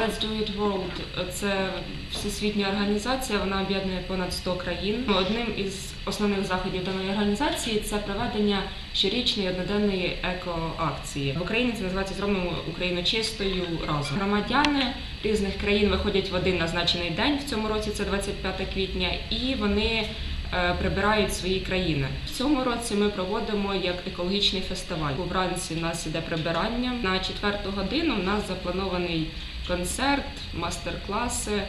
Let's Do It World – це всесвітня організація, вона об'єднує понад 100 країн. Одним із основних заходів даної організації це проведення щорічної одноденної екоакції. В Україні це називається «Зробимо Україну чистою разом. Громадяни різних країн виходять в один назначений день. В цьому році це 25 квітня, і вони е, прибирають свої країни. В цьому році ми проводимо як екологічний фестиваль. Вранці в нас іде прибирання. На четверту годину в нас запланований концерт, мастер-класи е,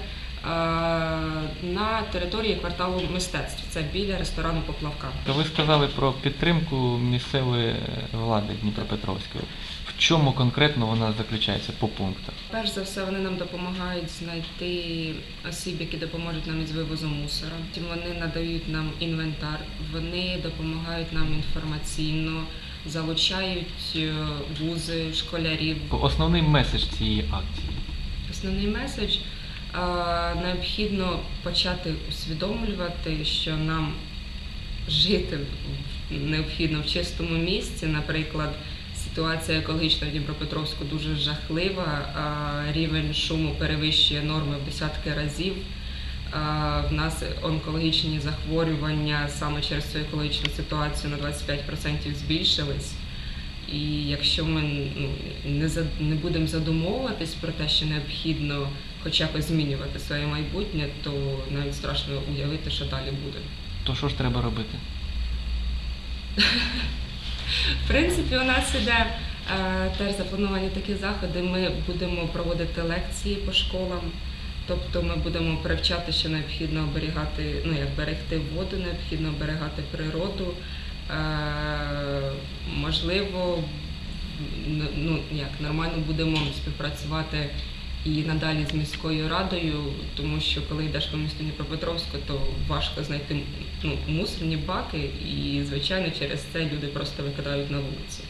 на території кварталу мистецтв. Це біля ресторану Поплавка. То ви сказали про підтримку місцевої влади Дніпропетровської. В чому конкретно вона заключається по пунктах? Перш за все, вони нам допомагають знайти осіб, які допоможуть нам із вивозом мусора. Потім Вони надають нам інвентар, вони допомагають нам інформаційно, залучають е, вузи, школярів. Основний меседж цієї акції. Основний меседж необхідно почати усвідомлювати, що нам жити необхідно в чистому місці. Наприклад, ситуація екологічна в Дніпропетровську дуже жахлива. Рівень шуму перевищує норми в десятки разів. В нас онкологічні захворювання саме через цю екологічну ситуацію на 25% збільшились. І якщо ми ну, не, за- не будемо задумовуватись про те, що необхідно хоча б змінювати своє майбутнє, то навіть страшно уявити, що далі буде. То що ж треба робити? В принципі, у нас іде е, теж заплановані такі заходи. Ми будемо проводити лекції по школам. Тобто ми будемо привчати, що необхідно оберігати, ну як берегти воду, необхідно оберігати природу. Е, можливо, ну як нормально будемо співпрацювати і надалі з міською радою, тому що коли йдеш по місту Дніпропетровську, то важко знайти ну, мусорні баки, і звичайно через це люди просто викидають на вулицю.